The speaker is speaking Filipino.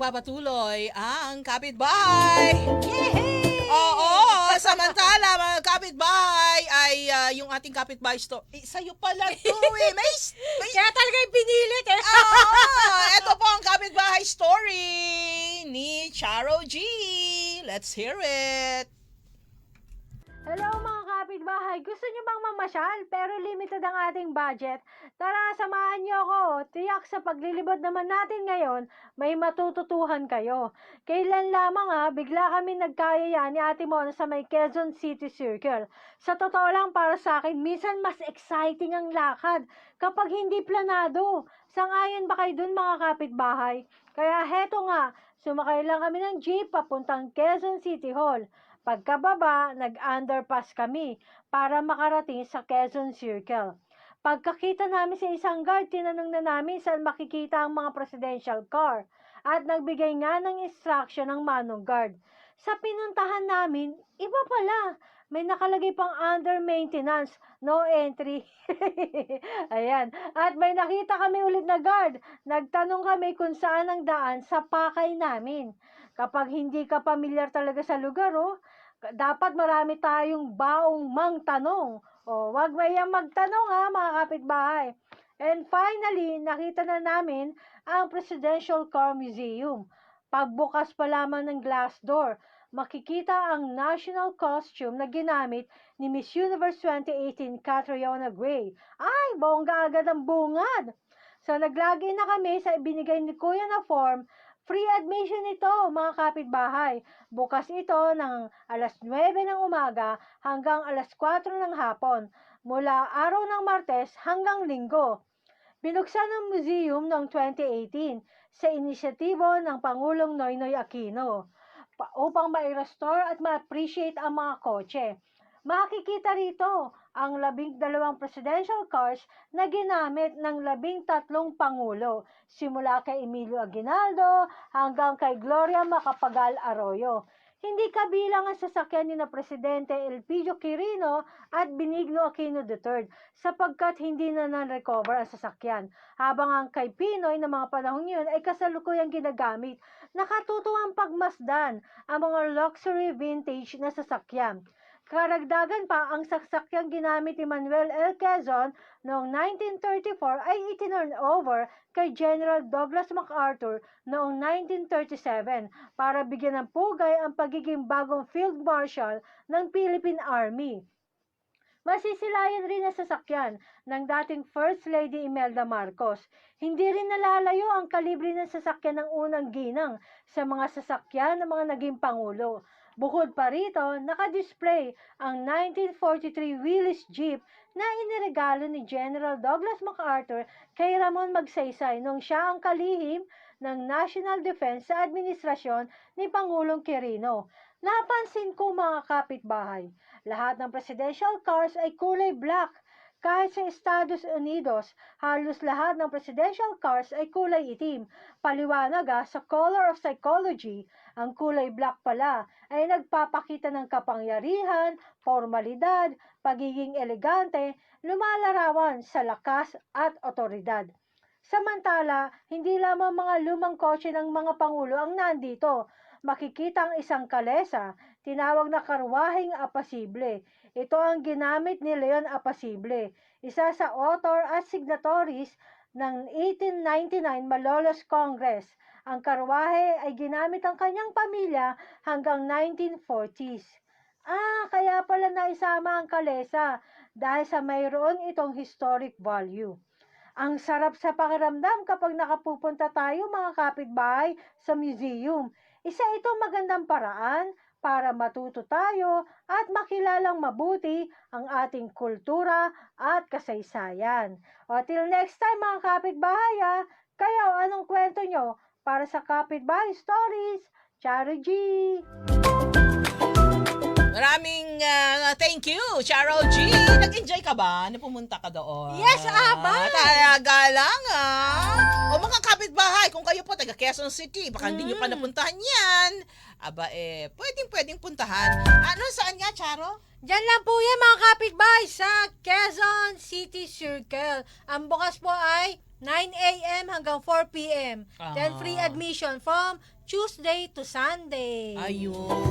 nagpapatuloy ang kapitbahay. Yehey! Oo, samantala mga kapitbahay ay ah, yung ating kapitbahay store. Eh, sa'yo pala to eh. May, may Kaya talaga yung pinilit eh. Ah, ito po ang kapitbahay story ni Charo G. Let's hear it. Hello mga kapitbahay, gusto nyo bang mamasyal pero limited ang ating budget? Tara, samahan nyo ako. Tiyak sa paglilibot naman natin ngayon, may matututuhan kayo. Kailan lamang ha, bigla kami nagkayaya ni Ate Mona sa may Quezon City Circle. Sa totoo lang para sa akin, minsan mas exciting ang lakad kapag hindi planado. Sangayon ba kayo dun mga kapitbahay? Kaya heto nga, sumakay lang kami ng jeep papuntang Quezon City Hall. Pagkababa, nag-underpass kami para makarating sa Quezon Circle. Pagkakita namin sa isang guard, tinanong na namin saan makikita ang mga presidential car at nagbigay nga ng instruction ng manong guard. Sa pinuntahan namin, iba pala. May nakalagay pang under maintenance, no entry. Ayan. At may nakita kami ulit na guard. Nagtanong kami kung saan ang daan sa pakay namin. Kapag hindi ka pamilyar talaga sa lugar, oh, dapat marami tayong baong mang tanong. O, wag mayang magtanong ha, mga kapitbahay. And finally, nakita na namin ang Presidential Car Museum. Pagbukas pa lamang ng glass door, makikita ang national costume na ginamit ni Miss Universe 2018 Catriona Gray. Ay, bongga agad ang bungad! So, naglagay na kami sa ibinigay ni Kuya na form Free admission ito, mga kapitbahay. Bukas ito ng alas 9 ng umaga hanggang alas 4 ng hapon, mula araw ng Martes hanggang Linggo. Binuksan ng museum noong 2018 sa inisyatibo ng Pangulong Noynoy Aquino upang ma-restore at ma-appreciate ang mga kotse. Makikita rito ang labing dalawang presidential cars na ginamit ng labing tatlong pangulo, simula kay Emilio Aguinaldo hanggang kay Gloria Macapagal Arroyo. Hindi kabilang ang sasakyan ni na Presidente Elpidio Quirino at Benigno Aquino III sapagkat hindi na na-recover ang sasakyan. Habang ang kay Pinoy na mga panahon yun ay kasalukuyang ginagamit, nakatutuwang pagmasdan ang mga luxury vintage na sasakyan. Karagdagan pa, ang sasakyang ginamit ni Manuel L. Quezon noong 1934 ay itinurn over kay General Douglas MacArthur noong 1937 para bigyan ng pugay ang pagiging bagong Field Marshal ng Philippine Army. Masisilayan rin ang sasakyan ng dating First Lady Imelda Marcos. Hindi rin nalalayo ang kalibre ng sasakyan ng unang ginang sa mga sasakyan ng mga naging pangulo. Bukod pa rito, nakadisplay ang 1943 Willys Jeep na iniregalo ni General Douglas MacArthur kay Ramon Magsaysay nung siya ang kalihim ng National Defense sa administrasyon ni Pangulong Quirino. Napansin ko mga kapitbahay, lahat ng presidential cars ay kulay black. Kahit sa Estados Unidos, halos lahat ng presidential cars ay kulay itim. Paliwanag ah, sa color of psychology, ang kulay black pala ay nagpapakita ng kapangyarihan, formalidad, pagiging elegante, lumalarawan sa lakas at otoridad. Samantala, hindi lamang mga lumang kotse ng mga pangulo ang nandito. Makikita ang isang kalesa, tinawag na karwaheng apasible. Ito ang ginamit ni Leon Apasible, isa sa author at signatories ng 1899 Malolos Congress. Ang karwahe ay ginamit ang kanyang pamilya hanggang 1940s. Ah, kaya pala naisama ang kalesa dahil sa mayroon itong historic value. Ang sarap sa pakiramdam kapag nakapupunta tayo mga kapitbahay sa museum. Isa itong magandang paraan para matuto tayo at makilalang mabuti ang ating kultura at kasaysayan. O till next time mga kapitbahay ah, kayo anong kwento nyo para sa Kapitbahay Stories? Charo G! Maraming ah, thank you, Charo G. Nag-enjoy ka ba na pumunta ka doon? Yes, aba. Talaga lang, ah. O mga kapitbahay, kung kayo po taga Quezon City, baka hindi nyo pa Mm. napuntahan yan. Aba eh, pwedeng pwedeng puntahan. Ano, saan nga, Charo? Diyan lang po yan mga kapitbahay sa Quezon City Circle. Ang bukas po ay 9 a.m. hanggang 4 p.m. Then free Ah. admission from Tuesday to Sunday. Ayun.